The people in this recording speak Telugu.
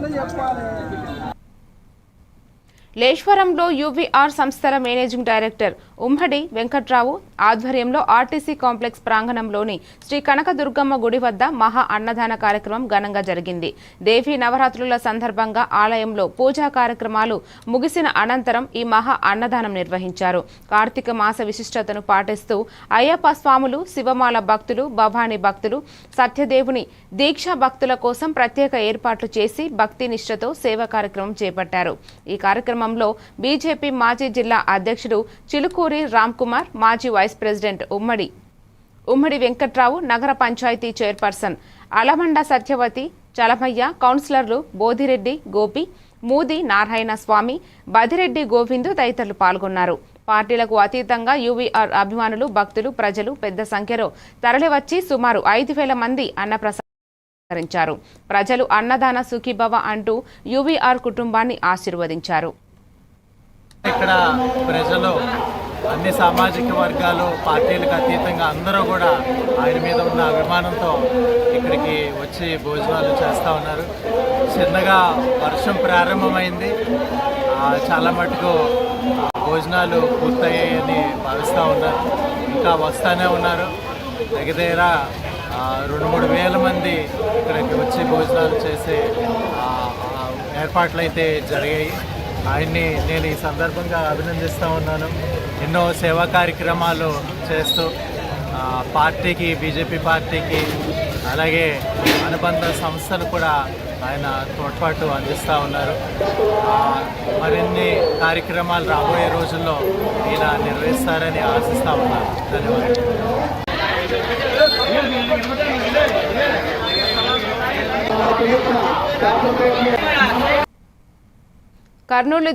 那也挂了。లేశ్వరంలో యూవీఆర్ సంస్థల మేనేజింగ్ డైరెక్టర్ ఉమ్మడి వెంకట్రావు ఆధ్వర్యంలో ఆర్టీసీ కాంప్లెక్స్ ప్రాంగణంలోని శ్రీ కనకదుర్గమ్మ గుడి వద్ద మహా అన్నదాన కార్యక్రమం ఘనంగా జరిగింది. దేవీ నవరాత్రుల సందర్భంగా ఆలయంలో పూజా కార్యక్రమాలు ముగిసిన అనంతరం ఈ మహా అన్నదానం నిర్వహించారు. కార్తీక మాస విశిష్టతను పాటిస్తూ అయ్యప్ప స్వాములు శివమాల భక్తులు భవానీ భక్తులు సత్యదేవుని దీక్షా భక్తుల కోసం ప్రత్యేక ఏర్పాట్లు చేసి భక్తి నిష్ఠతో సేవా కార్యక్రమం చేపట్టారు. ఈ కార్యక్రమంలో బీజేపీ మాజీ జిల్లా అధ్యక్షుడు చిలుకూరి రామ్ కుమార్ మాజీ వైస్ ప్రెసిడెంట్ ఉమ్మడి ఉమ్మడి వెంకట్రావు నగర పంచాయతీ చైర్పర్సన్ అలమండ సత్యవతి చలమయ్య కౌన్సిలర్లు బోధిరెడ్డి గోపి మూది నారాయణ స్వామి బదిరెడ్డి గోవిందు తదితరులు పాల్గొన్నారు. పార్టీలకు అతీతంగా యూవీఆర్ అభిమానులు భక్తులు ప్రజలు పెద్ద సంఖ్యలో తరలివచ్చి సుమారు ఐదు వేల మంది అన్నప్రసాదించారు ప్రజలు అన్నదాన సుఖీభవ అంటూ యూవీఆర్ కుటుంబాన్ని ఆశీర్వదించారు. ఇక్కడ ప్రజలు అన్ని సామాజిక వర్గాలు పార్టీలకు అతీతంగా అందరూ కూడా ఆయన మీద ఉన్న అభిమానంతో ఇక్కడికి వచ్చి భోజనాలు చేస్తూ ఉన్నారు. చిన్నగా వర్షం ప్రారంభమైంది. చాలా మటుకు ఆ, భోజనాలు పూర్తయ్యాయని భావిస్తూ ఉన్నారు. ఇంకా వస్తూనే ఉన్నారు. దగ్గర రెండు మూడు వేల మంది ఇక్కడికి వచ్చి భోజనాలు చేసే ఏర్పాట్లు అయితే జరిగాయి. ఆయన్ని నేను ఈ సందర్భంగా అభినందిస్తూ ఉన్నాను. ఎన్నో సేవా కార్యక్రమాలు చేస్తూ పార్టీకి బీజేపీ పార్టీకి అలాగే అనుబంధ సంస్థలు కూడా ఆయన తోడ్పాటు అందిస్తూ ఉన్నారు. మరిన్ని కార్యక్రమాలు రాబోయే రోజుల్లో ఈయన నిర్వహిస్తారని ఆశిస్తూ ఉన్నాను. ధన్యవాదాలు. కర్నూలు జిల్లా